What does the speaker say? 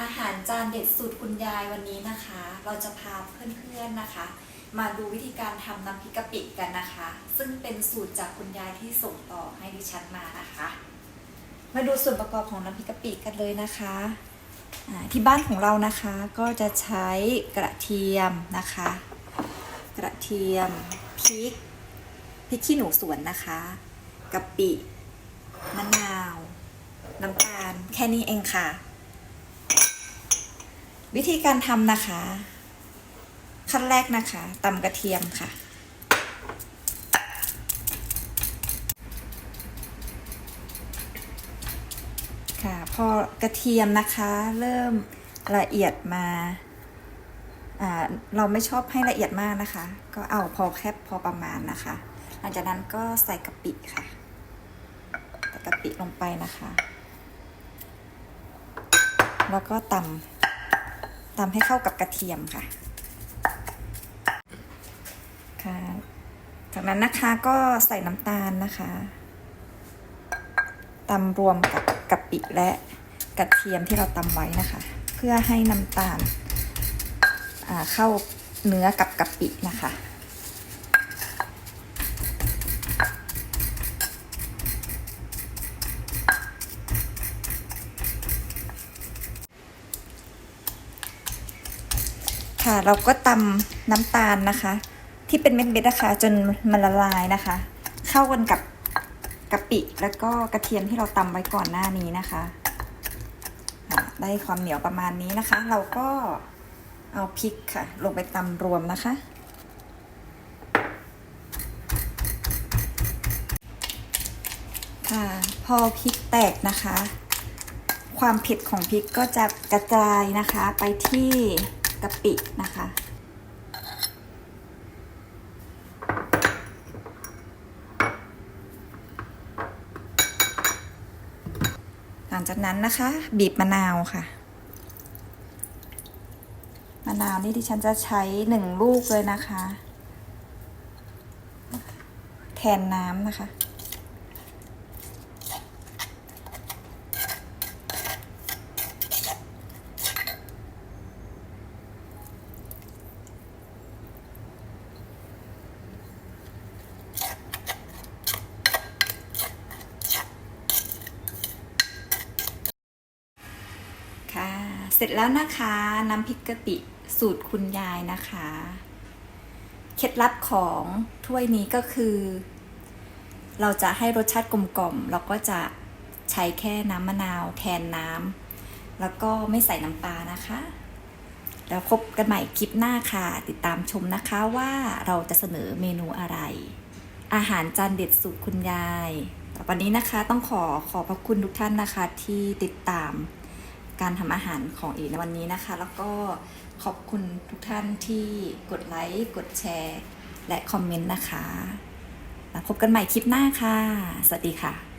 อาหารจานเด็ดสูตรคุณยายวันนี้นะคะ เราจะพาเพื่อนๆนะคะ มาดูวิธีการทำน้ำพริกกะปิกันนะคะ ซึ่งเป็นสูตรจากคุณยายที่ส่งต่อให้ดิฉันมานะคะ มาดูส่วนประกอบของน้ำพริกกะปิกันเลยนะคะที่บ้านของเรานะคะก็จะใช้กระเทียมนะคะ กระเทียมพริกพริกขี้หนูสวนนะคะกะปิมะนาว น้ำตาลแค่นี้เองค่ะ วิธีการทำนะคะ ขั้นแรกนะคะตำกระเทียมค่ะ ค่ะ พอกระเทียมนะคะ เริ่มละเอียดมาอ่าเราไม่ชอบให้ละเอียดมากนะคะ ก็เอาพอแค่พอประมาณนะคะ หลังจากนั้นก็ใส่กะปิค่ะ ใส่กะปิลงไปนะคะ แล้วก็ตำ ตำให้เข้ากับกระเทียมค่ะ ค่ะ จากนั้นนะคะก็ใส่น้ำตาลนะคะตำรวมกับกะปิและกระเทียมที่เราตำไว้นะคะ เพื่อให้น้ำตาลเข้าเนื้อกับกะปินะคะ ค่ะ เราก็ตำน้ำตาลนะคะ ที่เป็นเม็ดๆนะคะจนมันละลายนะคะ เข้ากันกับกะปิแล้วก็กระเทียมที่เราตำไว้ก่อนหน้านี้นะคะได้ความเหนียวประมาณนี้นะคะ เราก็เอาพริกค่ะ ลงไปตำรวมนะคะ ค่ะ พอพริกแตกนะคะ ความเผ็ดของพริกก็จะกระจายนะคะไปที่ กะปินะคะ หลังจากนั้นนะคะ บีบมะนาวค่ะ มะนาวนี่ที่ฉันจะใช้หนึ่งลูกเลยนะคะ แทนน้ำนะคะค่ะ เสร็จแล้วนะคะน้ำพริกกะปิสูตรคุณยายนะคะ เคล็ดลับของถ้วยนี้ก็คือ เราจะให้รสชาติกลมกล่อมเราก็จะใช้แค่น้ำมะนาวแทนน้ำแล้วก็ไม่ใส่น้ำปลานะคะ แล้วพบกันใหม่คลิปหน้าค่ะ ติดตามชมนะคะว่าเราจะเสนอเมนูอะไร อาหารจานเด็ดสูตรคุณยายวันนี้นะคะต้องขอขอบพระคุณทุกท่านนะคะที่ติดตาม การทำอาหารของเอในวันนี้นะคะ แล้วก็ขอบคุณทุกท่านที่กดไลค์กดแชร์ และคอมเมนต์นะคะแล้วพบกันใหม่คลิปหน้าค่ะ สวัสดีค่ะ